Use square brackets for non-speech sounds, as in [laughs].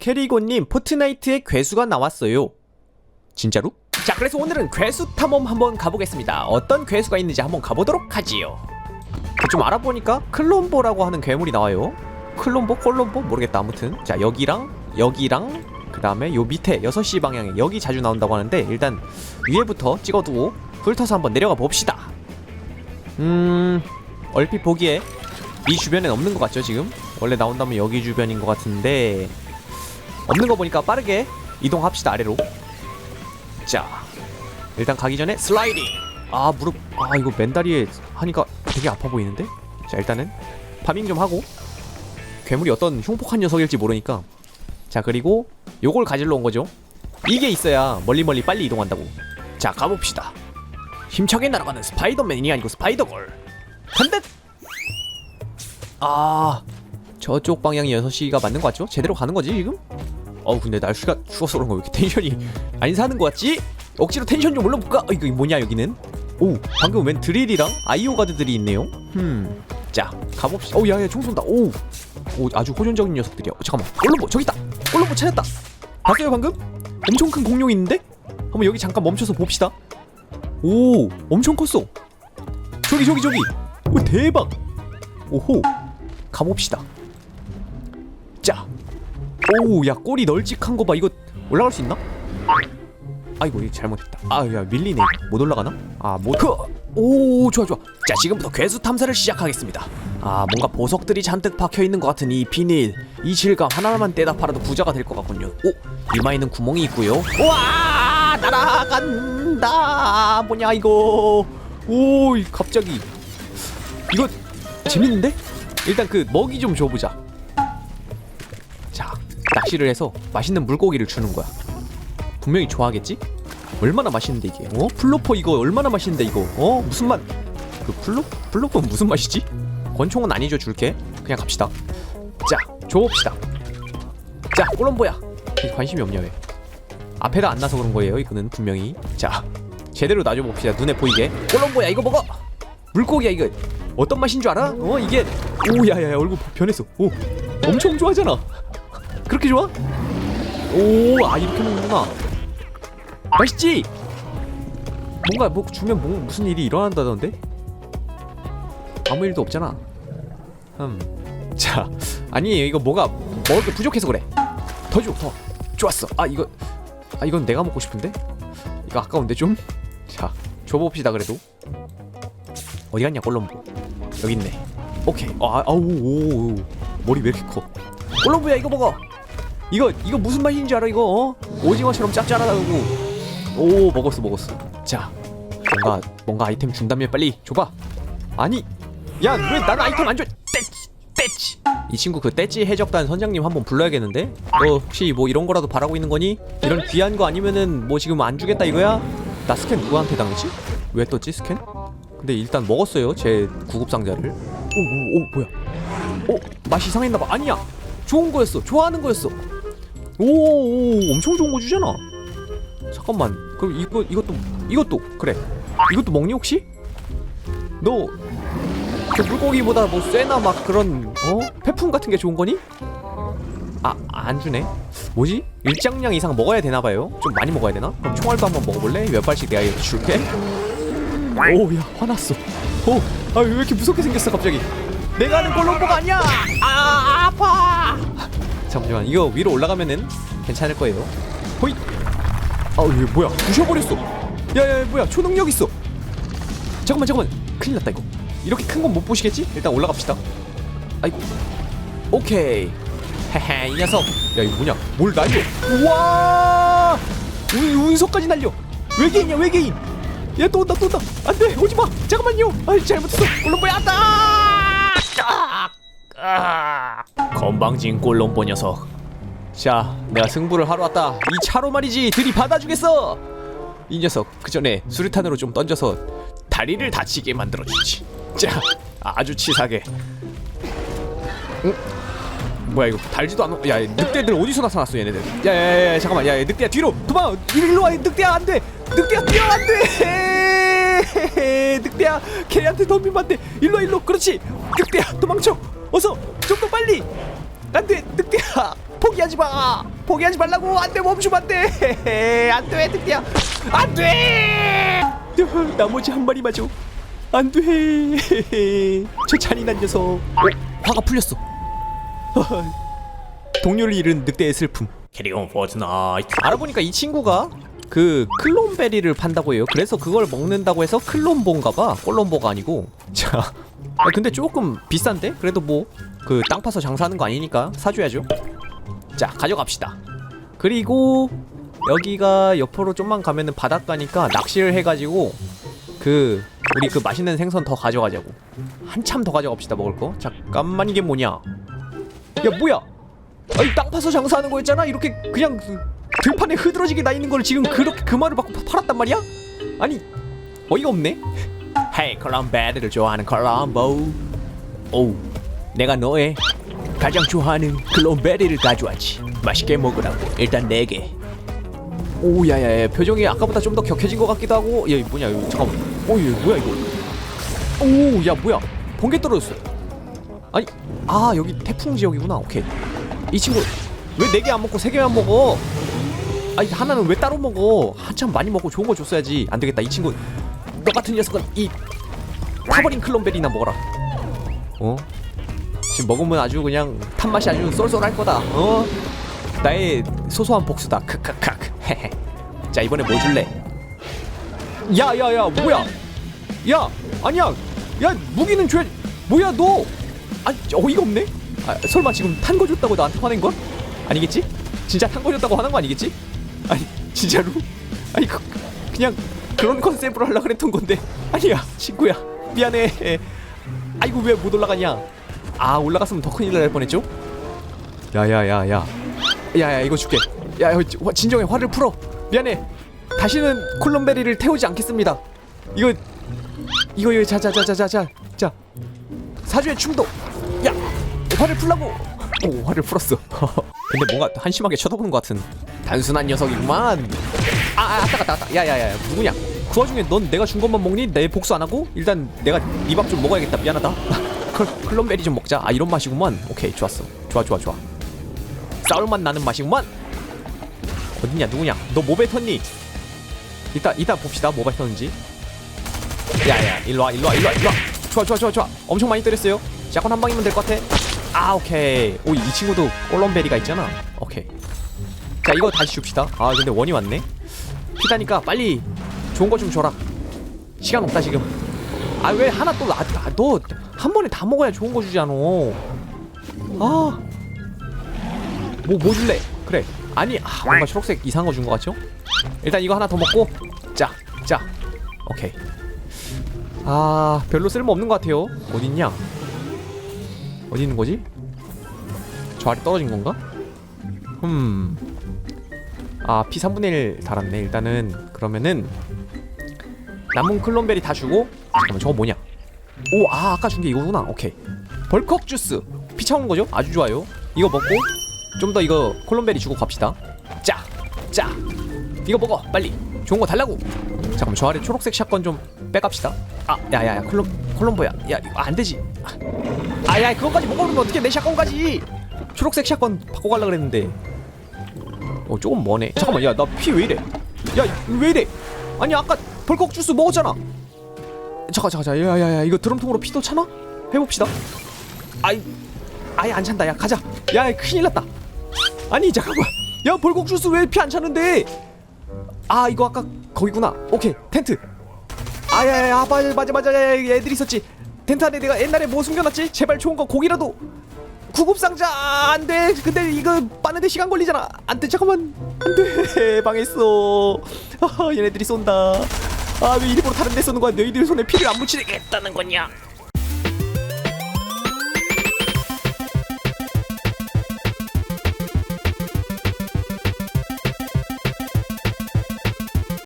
캐리고님 포트나이트에 괴수가 나왔어요. 진짜로? 자 그래서 오늘은 괴수 탐험 한번 가보겠습니다. 어떤 괴수가 있는지 한번 가보도록 하지요. 좀 알아보니까 클론보라고 하는 괴물이 나와요. 클론보, 콜론보 모르겠다 아무튼 자 여기랑 여기랑 그 다음에 요 밑에 6시 방향에 여기 자주 나온다고 하는데 일단 위에부터 찍어두고 훑어서 한번 내려가 봅시다. 음 얼핏 보기에 이 주변엔 없는 것 같죠 지금? 원래 나온다면 여기 주변인 것 같은데 없는 거 보니까 빠르게 이동합시다 아래로. 자 일단 가기 전에 슬라이딩. 아 무릎. 아 이거 맨다리에 하니까 되게 아파 보이는데? 자 일단은 파밍 좀 하고. 괴물이 어떤 흉폭한 녀석일지 모르니까. 자 그리고 요걸 가지러 온 거죠. 이게 있어야 멀리 멀리 빨리 이동한다고. 자 가봅시다. 힘차게 날아가는 스파이더맨이 아니고 스파이더걸. 간다 아 저쪽 방향이 6시가 맞는 거 같죠? 제대로 가는 거지 지금? 어우 근데 날씨가 추워서 그런 거왜 이렇게 텐션이 안 사는 거 같지? 억지로 텐션 좀 올려볼까? 어, 이거 뭐냐 여기는? 오 방금 웬 드릴이랑 아이오 가드들이 있네요. 흠자 가봅시다. 오 야야 총 쏜다. 오, 오 아주 호전적인 녀석들이야. 어, 잠깐만. 꼴로보 저기 있다. 꼴로보 찾았다. 봤어요 방금? 엄청 큰 공룡이 있는데? 한번 여기 잠깐 멈춰서 봅시다. 오 엄청 컸어. 저기 저기 저기. 오 대박. 오호. 가봅시다. 자 오우 야 꼬리 널찍한 거 봐. 이거 올라갈 수 있나? 아이고 이거 잘못했다. 아야 밀리네. 못 올라가나? 아못오 좋아 좋아. 자 지금부터 괴수 탐사를 시작하겠습니다. 아 뭔가 보석들이 잔뜩 박혀있는 것 같은 이 비닐. 이 질감 하나만 떼다 팔아도 부자가 될 것 같군요. 오 이마에는 구멍이 있고요. 우와 날아간다. 뭐냐 이거. 오이 갑자기. 이거 재밌는데? 일단 그 먹이 좀 줘보자 자 낚시를 해서 맛있는 물고기를 주는 거야 분명히 좋아하겠지? 얼마나 맛있는데 이게 어? 플로퍼 이거 얼마나 맛있는데 이거 어? 무슨 맛? 그 플로? 플로퍼 무슨 맛이지? 권총은 아니죠 줄게 그냥 갑시다 자 줘봅시다 자 꼴롬보야 이게 관심이 없냐 왜 앞에가 안 나서 그런 거예요 이거는 분명히 자 제대로 놔줘봅시다 눈에 보이게 꼴롬보야 이거 먹어 물고기야 이거 어떤 맛인 줄 알아? 어 이게 오 야야야 얼굴 변했어 오 엄청 좋아하잖아 그렇게 좋아? 오 아 이렇게 먹는구나. 맛있지? 뭔가 뭐 주면 뭐 무슨 일이 일어난다던데? 아무 일도 없잖아. 음 자 아니에요 이거 뭐가 먹을 게 부족해서 그래. 더 줘 더. 좋았어. 아 이거 아 이건 내가 먹고 싶은데? 이거 아까운데 좀? 자 줘봅시다 그래도. 어디 갔냐 콜롬보 여기 있네. 오케이. 아 아우 오, 오, 머리 왜 이렇게 커? 콜롬보야 이거 먹어 이거 이거 무슨 맛인지 알아 이거? 어? 오징어처럼 짭짤하다고. 오 먹었어 먹었어. 자 뭔가 뭔가 아이템 준다며 빨리 줘봐. 아니 야 왜 나는 아이템 안줘? 떼찌 떼찌 이 친구 그 떼찌 해적단 선장님 한번 불러야겠는데? 너 혹시 뭐 이런 거라도 바라고 있는 거니? 이런 귀한 거 아니면은 뭐 지금 안 주겠다 이거야? 나 스캔 누구한테 당했지? 왜 떴지 스캔? 근데 일단 먹었어요 제 구급 상자를. 오오오 뭐야? 오 맛이 이상했나봐. 아니야. 좋은 거였어. 좋아하는 거였어 오 엄청 좋은 거 주잖아. 잠깐만. 그럼 이거 이것도 이것도 그래. 이것도 먹니 혹시? 너 그 물고기보다 뭐 쇠나 막 그런 어? 페품 같은 게 좋은 거니? 아 안 주네. 뭐지? 일장량 이상 먹어야 되나 봐요. 좀 많이 먹어야 되나? 그럼 총알도 한번 먹어볼래? 몇 발씩 내가 줄게. 오 야 화났어. 오 아왜 이렇게 무섭게 생겼어 갑자기? 내가 하는 콜롬보가 아니야! 아 아파 잠시만 이거 위로 올라가면은 괜찮을 거예요. 호이 아우 얘 뭐야? 부셔버렸어! 야야 뭐야? 초능력 있어! 잠깐만 잠깐만! 큰일 났다 이거. 이렇게 큰 건 못 보시겠지? 일단 올라갑시다. 아이고. 오케이. 헤헤 이 녀석. 야 이거 뭐냐? 뭘 날려? 우와! 운, 운석까지 날려! 외계인이야 외계인! 얘또 온다 또 온다! 안돼! 오지마! 잠깐만요! 아이 잘못했어! 콜롬보야 안다 아, 건방진 꼴롬보 녀석 자, 내가 승부를 하러 왔다. 이 차로 말이지. 들이 받아주겠어. 이 녀석 그 전에 수류탄으로 좀 던져서 다리를 다치게 만들어 주지. 자, 아주 치사하게. 응? 뭐야 이거 달지도 않아. 야, 늑대들 어디서 나타났어 얘네들. 야 야 야, 잠깐만. 야, 야, 늑대야 뒤로 도망. 일로 와, 늑대야 안 돼. 늑대야 뛰어 안 돼. [laughs] 늑대야 걔한테 덤비면 안 돼. 일로 와, 일로. 그렇지. 늑대야 도망쳐. 어서 좀 더 빨리. 안 돼, 늑대야. 포기하지 마. 포기하지 말라고. 안돼 멈추면 안돼. [laughs] 안돼 늑대야. 안돼! 나머지 한 마리마저 안돼. [laughs] 저 잔인한 녀석. 어, 화가 풀렸어. [laughs] 동료를 잃은 늑대의 슬픔. 캐리온 포트나이트 알아보니까 이 친구가 그 클론베리를 판다고 해요. 그래서 그걸 먹는다고 해서 클론보인가봐. 콜롬보가 아니고. [laughs] 자, 아, 근데 조금 비싼데? 그래도 뭐 그 땅 파서 장사하는 거 아니니까 사줘야죠. 자, 가져갑시다. 그리고 여기가 옆으로 좀만 가면은 바닷가니까 낚시를 해가지고 그 우리 그 맛있는 생선 더 가져가자고. 한참 더 가져갑시다 먹을 거. 잠깐만 이게 뭐냐? 야 뭐야? 아니 땅 파서 장사하는 거였잖아. 이렇게 그냥 그 들판에 흐드러지게 나 있는 걸 지금 그렇게 그 말을 받고 파- 팔았단 말이야? 아니 어이가 없네. 헤이 콜롬베리를 좋아하는 콜롬보. 오, 내가 너의 가장 좋아하는 콜롬베리를 가져왔지. 맛있게 먹으라고. 일단 네 개. 오, 야야야, 표정이 아까보다 좀 더 격해진 것 같기도 하고. 야, 뭐냐, 이거 잠깐만. 오, 이거 뭐야 이거? 오, 야 뭐야? 번개 떨어졌어. 아니, 아 여기 태풍 지역이구나. 오케이. 이 친구 왜 네 개 안 먹고 세 개만 먹어? 아니 하나는 왜 따로 먹어? 한참 많이 먹고 좋은 거 줬어야지. 안 되겠다. 이 친구 너 같은 녀석은 이 타버린 클론베리나 먹어라. 어? 지금 먹으면 아주 그냥 탄 맛이 아주 쏠쏠할 거다. 어? 나의 소소한 복수다. 크크크. 헤헤. 자 이번에 뭐 줄래? 야야야 뭐야? 야 아니야. 야 무기는 줘야. 뭐야 너? 아니 어이가 없네. 아, 설마 지금 탄 거 줬다고 나한테 화낸 거야? 아니겠지? 진짜 탄 거 줬다고 화난 거 아니겠지? 아니 진짜로? 아니 그, 그냥 그런 컨셉으로 하려 그랬던 건데. 아니야 친구야. 미안해. 아이고 왜 못 올라가냐? 아 올라갔으면 더 큰일 날 뻔했죠? 야야야야. 야야 이거 줄게. 야 진정해. 화를 풀어. 미안해. 다시는 콜롬베리를 태우지 않겠습니다. 이거 이거 이거 자자자자자자. 자 사주의 충동 야 화를 풀라고 오 화를 풀었어. [laughs] 근데 뭔가 한심하게 쳐다보는 것 같은. 단순한 녀석이구만. 아, 아 아따 갔다 갔다. 야야야 누구냐? 그 와중에 넌 내가 준 것만 먹니? 내 복수 안 하고? 일단 내가 네 밥 좀 먹어야겠다. 미안하다. [laughs] 클, 클론베리 좀 먹자. 아 이런 맛이구만. 오케이 좋았어. 좋아 좋아 좋아. 싸울맛 나는 맛이구만. 어딨냐 누구냐? 너 뭐 뱉었니? 이따 이따 봅시다. 뭐 뱉었는지. 야야 일로와 일로와 일로와 일로와. 좋아 좋아 좋아 좋아. 엄청 많이 때렸어요. 샷건 한 방이면 될 것 같아 아 오케이. 오 이 친구도 콜롬베리가 있잖아. 오케이. 자 이거 다시 줍시다. 아 근데 원이 왔네. 피다니까 빨리 좋은 거 좀 줘라. 시간 없다 지금. 아 왜 하나 또너한 번에 다 먹어야 좋은 거 주잖아. 아뭐 뭐 줄래? 그래. 아니 아 뭔가 초록색 이상한 거 준 거 같죠? 일단 이거 하나 더 먹고. 자 자. 오케이. 아 별로 쓸모 없는 것 같아요. 어딨냐 어디 있는 거지 저 아래 떨어진 건가 음. 아, 피 3분의 1 달았네. 일단은 그러면은 남은 클론베리 다 주고 잠깐만 저거 뭐냐? 오, 아, 아까 준 게 이거구나. 오케이. 벌컥 주스. 피 차오는 거죠? 아주 좋아요. 이거 먹고 좀 더 이거 콜론베리 주고 갑시다. 짜. 짜. 이거 먹어. 빨리. 좋은 거 달라고. 잠깐만 저 아래 초록색 샷건 좀 빼갑시다. 아, 야, 야, 야, 콜롬 콜롬보야. 야, 이거 안 되지. 아, 야, 그거까지 먹어놓으면 어떻게 내 샷건까지? 초록색 샷건 바꿔 갈라 그랬는데. 어 조금 머네. 잠깐만 야 나 피 왜 이래? 야 왜 이래? 아니 아까 벌컥 주스 먹었잖아. 잠깐 잠깐 야야야 이거 드럼통으로 피도 차나? 해봅시다. 아이 아예 안 찬다. 야 가자. 야 큰일 났다. 아니 잠깐만. 야 벌컥 주스 왜 피 안 차는데? 아 이거 아까 거기구나. 오케이 텐트 아야야 맞아 맞아 맞아. 야, 야, 애들 있었지. 텐트 안에 내가 옛날에 뭐 숨겨놨지? 제발 좋은 거 고기라도. 구급상자 안돼. 근데 이거 빠는데 시간 걸리잖아. 안돼 잠깐만. 안돼 [laughs] 망했어. 아, 얘네들이 쏜다. 아왜 일부러 다른 데 쏘는 거야? 너희들 손에 피를 안 묻히겠다는 거냐